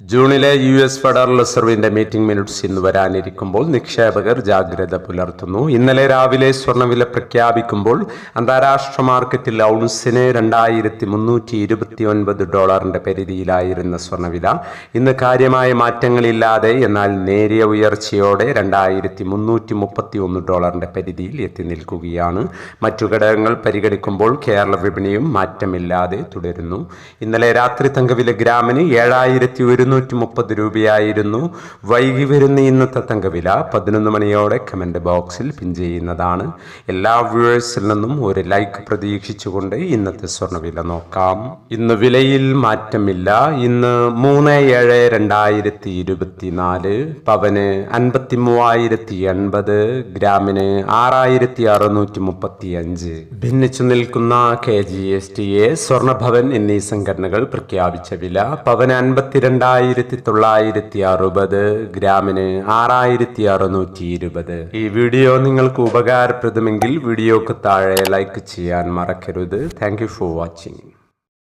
ജൂണിലെ U S federal റിസർവിന്റെ meeting minutes ഇന്ന് വരാനിരിക്കുമ്പോൾ നിക്ഷേപകർ ജാഗ്രത പുലർത്തുന്നു. ഇന്നലെ രാവിലെ സ്വർണവില പ്രഖ്യാപിക്കുമ്പോൾ അന്താരാഷ്ട്ര മാർക്കറ്റിൽ ഔൺസിന് രണ്ടായിരത്തി മുന്നൂറ്റി ഇരുപത്തി ഒൻപത് ഡോളറിന്റെ പരിധിയിലായിരുന്ന സ്വർണവില ഇന്ന് കാര്യമായ മാറ്റങ്ങളില്ലാതെ എന്നാൽ നേരിയ ഉയർച്ചയോടെ രണ്ടായിരത്തി മുന്നൂറ്റി മുപ്പത്തി ഒന്ന് ഡോളറിന്റെ പരിധിയിൽ എത്തി നിൽക്കുകയാണ്. മറ്റു ഘടകങ്ങൾ പരിഗണിക്കുമ്പോൾ കേരള വിപണിയും മാറ്റമില്ലാതെ തുടരുന്നു. ഇന്നലെ രാത്രി തങ്കവില ഗ്രാമിന് ഏഴായിരത്തി ഒരുന്നൂറ്റി മുപ്പത് രൂപയായിരുന്നു. വൈകി വരുന്ന ഇന്നത്തെ തങ്കവില. പതിനൊന്ന് മണിയോടെ കമന്റ് ബോക്സിൽ പിൻ ചെയ്യുന്നതാണ്. എല്ലാ വ്യൂവേഴ്സിൽ നിന്നും ഒരു ലൈക്ക് പ്രതീക്ഷിച്ചുകൊണ്ട് ഇന്നത്തെ സ്വർണവില നോക്കാം. ഇന്ന് വിലയിൽ മാറ്റമില്ല. ഇന്ന് മൂന്ന് ഏഴ് രണ്ടായിരത്തി ഇരുപത്തിനാല് പവന് അൻപത്തി മൂവായിരത്തി എൺപത് ഗ്രാമിന് ആറായിരത്തി അറുന്നൂറ്റി മുപ്പത്തി അഞ്ച് ഭിന്നിച്ചു നിൽക്കുന്ന K G S T A Swarnabhavan എന്നീ സംഘടനകൾ പ്രഖ്യാപിച്ച വില. പവന് അൻപത്തിരണ്ടായിരത്തി തൊള്ളായിരത്തി അറുപത് ഗ്രാമിന് ആറായിരത്തി അറുന്നൂറ്റി ഇരുപത് ഈ വീഡിയോ നിങ്ങൾക്ക് ഉപകാരപ്രദമെങ്കിൽ വീഡിയോക്ക് താഴെ ലൈക്ക് ചെയ്യാൻ മറക്കരുത്. Thank for watching